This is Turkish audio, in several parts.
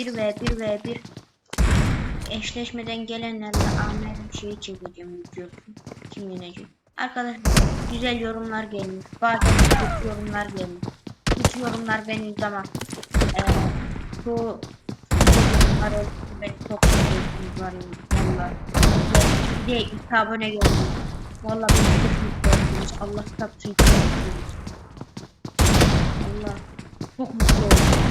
1 ve 1 ve 1 eşleşmeden gelenlerle Ahmet'in şeyi çekeceğim videosu. Kim yenecek? Arkadaşlar güzel yorumlar gelmiş. Bazen kötü yorumlar gelmiş. Hiç yorumlar benim ama eee bu yorumlar beni çok seviyorsunuz var. Bir de abone geldi. Vallahi beni çok mutlu ettiniz. Allah tapsın. Allah çok mutlu oldum.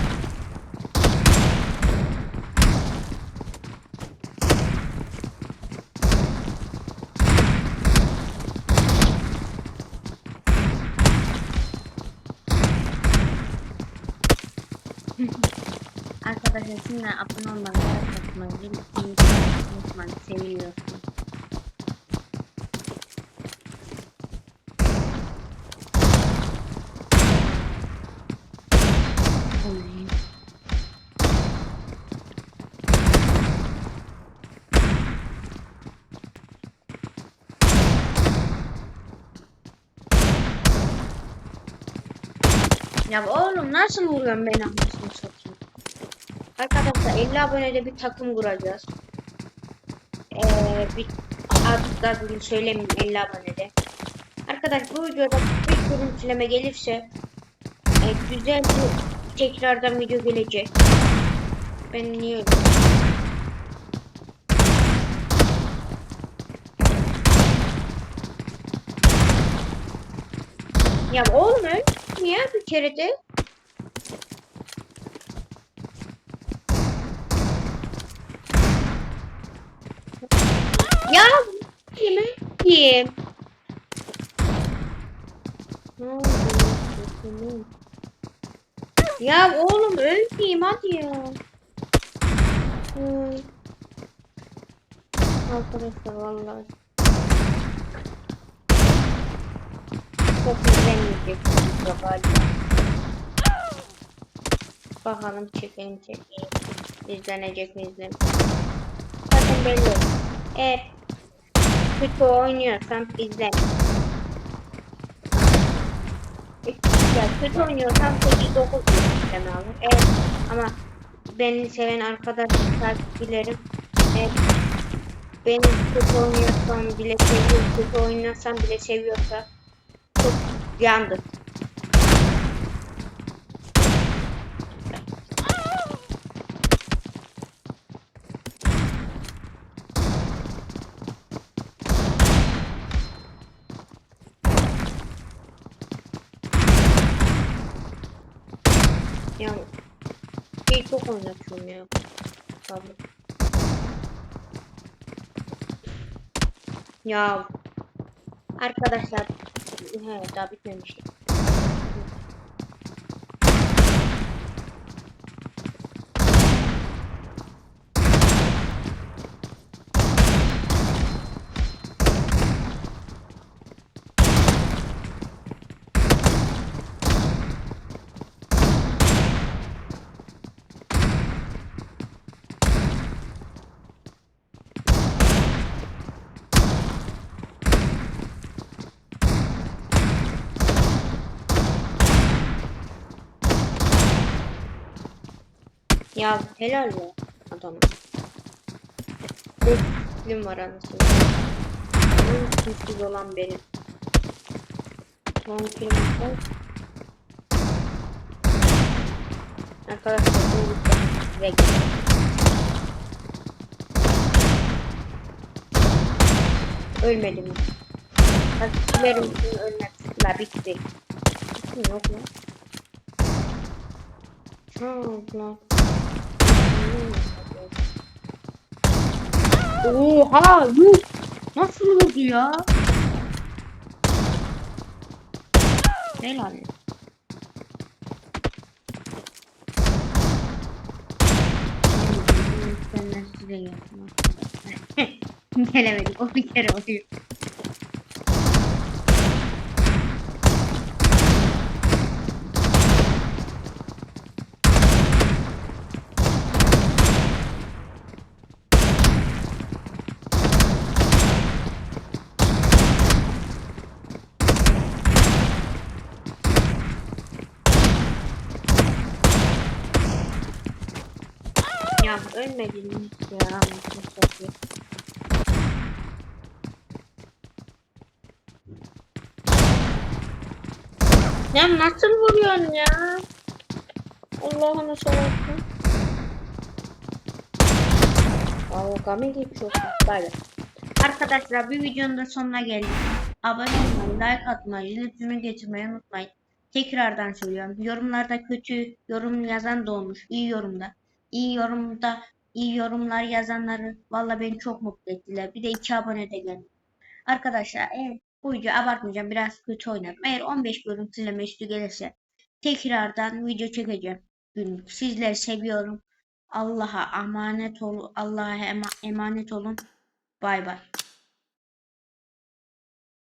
Arkadaşlar şimdi abone olmayı, like atmayı, zil unutmayın. Seviliyorsunuz. Oy. Ya oğlum nasıl vuruyorsun beni? Arkadaşlar 50 abonede bir takım kuracağız. Ee, bir artık da bugün söylemeyeyim 50 abonede. Arkadaş bu videoda bir görüntüleme gelirse e, güzel bir tekrardan video gelecek. Ben niye öyle? Ya mi ya bir kere de? Ya yemek yiyeyim. Ne oldu? Senin? Ya oğlum ölmeyeyim hadi ya. Hı. Arkadaşlar vallahi. Çok izlenmeyecek video galiba. Bakalım çekelim çekelim. İzlenecek mi izlenmeyecek. Zaten belli oldu. Eğer kötü oynuyorsam izle. Ya kötü oynuyorsam 8-9 izleme alır. Evet ama beni seven arkadaş takipçilerim evet, beni kötü oynuyorsam bile seviyor, kötü oynuyorsam bile seviyorsa çok yandı. Ya şey çok oynatıyorum ya. Tabii. Ya arkadaşlar he daha bitmemişti. Ya helal ya adam. Beklim var anasını. En kimsiz olan benim. Son var. Arkadaşlar bu ve Ölmedim. Takipçilerim için ölmek. La bitti. Bitti yok mu? Ha. Oha yuh. Nasıl oldu ya? Helal. Benden size arkadaşlar. Gelemedim. O bir kere oluyor. Ya ölmedin ya. Ya nasıl vuruyorsun ya? Allah'ını seversen. Kavga geçiyor? Bay bay. Arkadaşlar bir videonun da sonuna geldik. Abone olmayı, like atmayı, zil getirmeyi unutmayın. Tekrardan söylüyorum. Yorumlarda kötü yorum yazan da olmuş. İyi yorumda. İyi yorumda iyi yorumlar yazanları valla beni çok mutlu ettiler. Bir de iki abone de geldi. Arkadaşlar eğer bu video abartmayacağım biraz kötü oynadım. Eğer 15 görüntüleme üstü gelirse tekrardan video çekeceğim. Günlük. Sizleri seviyorum. Allah'a emanet olun. Allah'a ema- emanet olun. Bay bay.